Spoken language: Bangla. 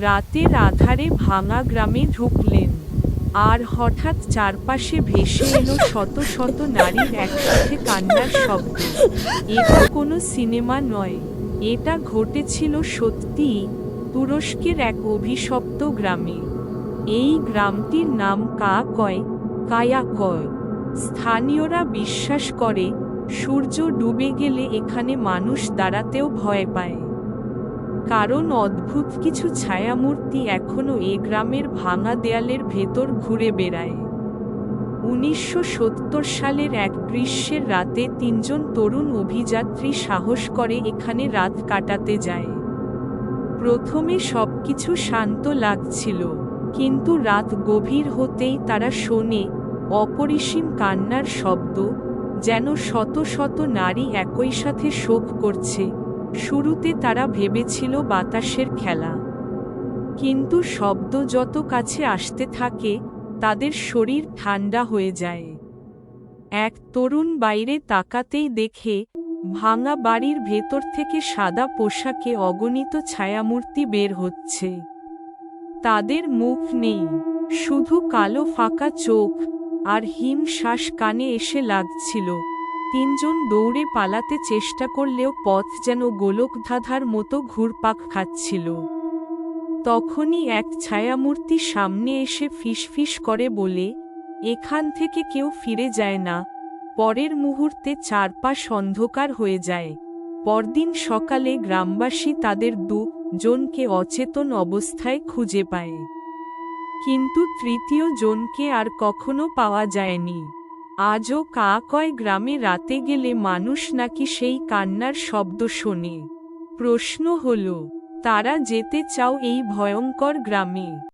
রাতের আধারে ভাঙা গ্রামে ঢুকলেন। আর হঠাৎ চারপাশে ভেসে এলো শত শত নারীর একসাথে কান্নার শব্দ। এটা কোনো সিনেমা নয়। এটা ঘটেছিল সত্যি তুরস্কের এক অভিশপ্ত গ্রামে। এই গ্রামটির নাম কা কয়, কায়া কয়। স্থানীয়রা বিশ্বাস করে, সূর্য ডুবে গেলে এখানে মানুষ দাঁড়াতেও ভয় পায়। কারণ অদ্ভুত কিছু ছায়ামূর্তি এখনও এ গ্রামের ভাঙা দেয়ালের ভেতর ঘুরে বেড়ায়। উনিশশো সত্তর সালের এক গ্রীষ্মের রাতে তিনজন তরুণ অভিযাত্রী সাহস করে এখানে রাত কাটাতে যায়। প্রথমে সবকিছু শান্ত লাগছিল, কিন্তু রাত গভীর হতেই তারা শোনে অপরিসীম কান্নার শব্দ, যেন শত শত নারী একই সাথে শোক করছে। শুরুতে তারা ভেবেছিল বাতাসের খেলা। কিন্তু শব্দ যত কাছে আসতে থাকে, তাদের শরীর ঠান্ডা হয়ে যায়। এক তরুণ বাইরে তাকাতেই দেখে, ভাঙা বাড়ির ভেতর থেকে সাদা পোশাকে অগণিত ছায়ামূর্তি বের হচ্ছে। তাদের মুখ নেই, শুধু কালো ফাঁকা চোখ আর হিম শ্বাস কানে এসে লাগছিল। তিনজন দৌড়ে পালাতে চেষ্টা করলেও পথ যেন গোলকধাঁধার মতো ঘুরপাক খাচ্ছিল। তখনই এক ছায়ামূর্তি সামনে এসে ফিসফিস করে বলে, এখান থেকে কেউ ফিরে যায় না। পরের মুহূর্তে চারপাশ অন্ধকার হয়ে যায়। পরদিন সকালে গ্রামবাসী তাদের দু জনকে অচেতন অবস্থায় খুঁজে পায়। কিন্তু তৃতীয় জনকে আর কখনো পাওয়া যায়নি। আজও কা কয় গ্রামে রাতে গেলে মানুষ নাকি সেই কান্নার শব্দ শোনে। প্রশ্ন হল, তারা যেতে চাও এই ভয়ঙ্কর গ্রামে?